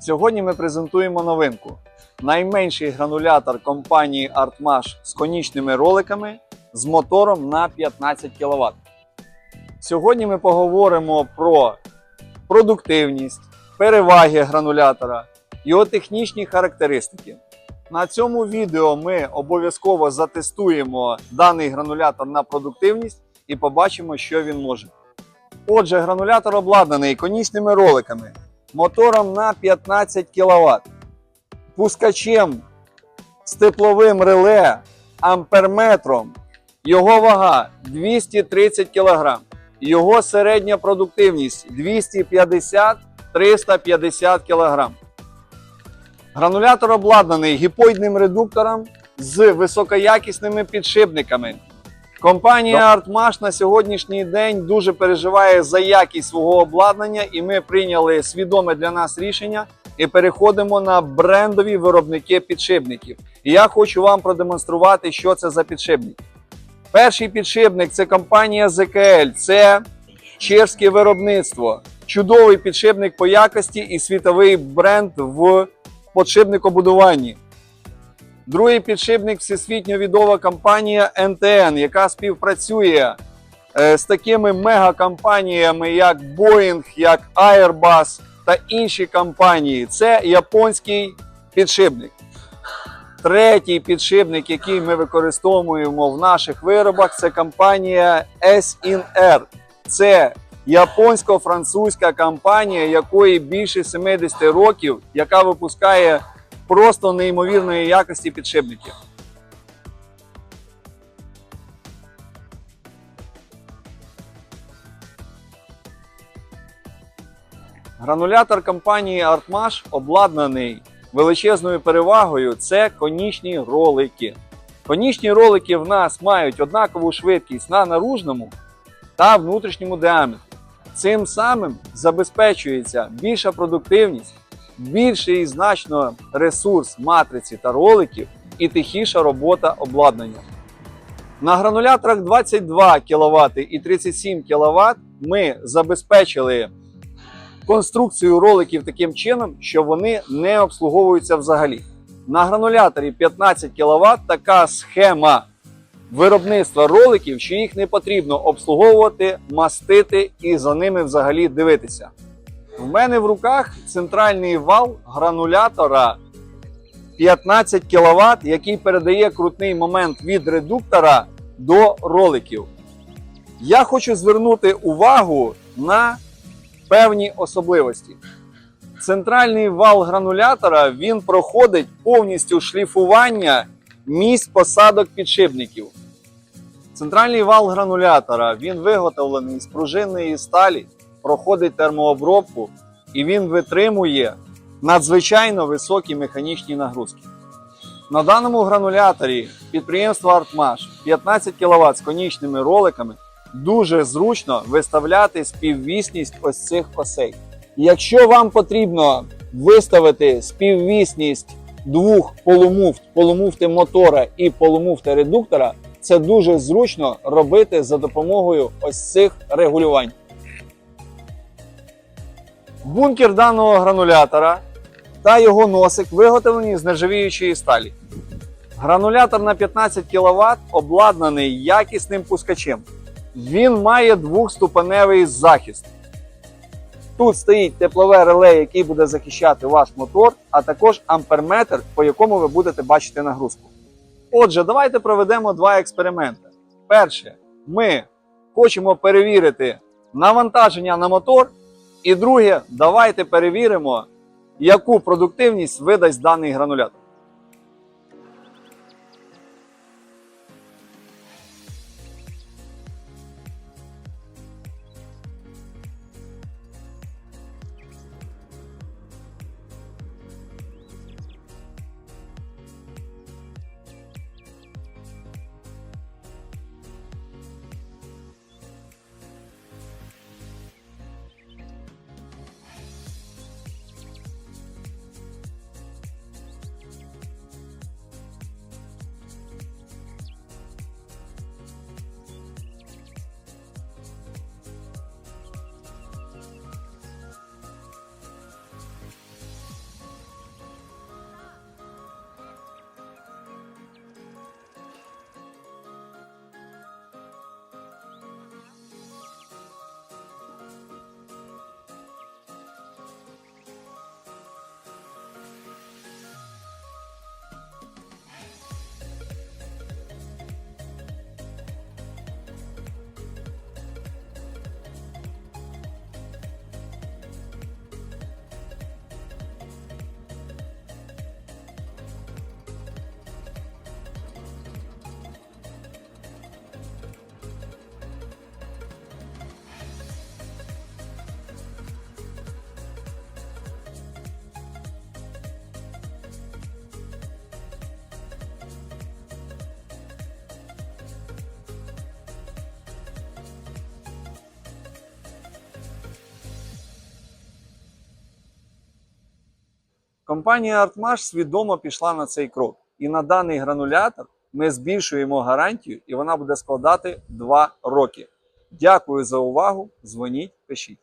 Сьогодні ми презентуємо новинку. Найменший гранулятор компанії Artmash з конічними роликами з мотором на 15 кВт. Сьогодні ми поговоримо про продуктивність, переваги гранулятора, його технічні характеристики. На цьому відео ми обов'язково затестуємо даний гранулятор на продуктивність і побачимо, що він може. Отже, гранулятор обладнаний конічними роликами, мотором на 15 кВт, пускачем з тепловим реле, амперметром. Його вага 230 кг. Його середня продуктивність 250-350 кг. Гранулятор обладнаний гіпоїдним редуктором з високоякісними підшипниками. Компанія Artmash на сьогоднішній день дуже переживає за якість свого обладнання, і ми прийняли свідоме для нас рішення і переходимо на брендові виробники підшипників. І я хочу вам продемонструвати, що це за підшипник. Перший підшипник це компанія ZKL, це чешське виробництво. Чудовий підшипник по якості і світовий бренд в подшипникобудуванні. Другий підшипник всесвітньо відома компанія NTN, яка співпрацює е, з такими мегакомпаніями, як Boeing, як Airbus та інші компанії. Це японський підшипник. Третій підшипник, який ми використовуємо в наших виробах, це компанія SNR. Це японсько-французька компанія, якої більше 70 років, яка випускає просто неймовірної якості підшипників. Гранулятор компанії Artmash обладнаний величезною перевагою це конічні ролики. Конічні ролики в нас мають однакову швидкість на наружному та внутрішньому діаметрі. Цим самим забезпечується більша продуктивність, більший значно ресурс матриці та роликів і тихіша робота обладнання. На грануляторах 22 кВт і 37 кВт ми забезпечили конструкцію роликів таким чином, що вони не обслуговуються взагалі. На грануляторі 15 кВт така схема виробництва роликів, що їх не потрібно обслуговувати, мастити і за ними взагалі дивитися. В мене в руках центральний вал гранулятора 15 кВт, який передає крутний момент від редуктора до роликів. Я хочу звернути увагу на певні особливості. Центральний вал гранулятора він проходить повністю шліфування місць посадок підшипників. Центральний вал гранулятора він виготовлений з пружинної сталі, проходить термообробку і він витримує надзвичайно високі механічні нагрузки. На даному грануляторі підприємства Artmash 15 кВт з конічними роликами дуже зручно виставляти співвісність ось цих осей. Якщо вам потрібно виставити співвісність двох полумуфт, полумуфти мотора і полумуфти редуктора, це дуже зручно робити за допомогою ось цих регулювань. Бункер даного гранулятора та його носик виготовлені з нержавіючої сталі. Гранулятор на 15 кВт обладнаний якісним пускачем. Він має двохступеневий захист. Тут стоїть теплове реле, який буде захищати ваш мотор, а також амперметр, по якому ви будете бачити нагрузку. Отже, давайте проведемо два експерименти. Перше, ми хочемо перевірити навантаження на мотор. І друге, давайте перевіримо, яку продуктивність видасть даний гранулятор. Компанія Artmash свідомо пішла на цей крок. І на даний гранулятор ми збільшуємо гарантію, і вона буде складати 2 роки. Дякую за увагу. Дзвоніть, пишіть.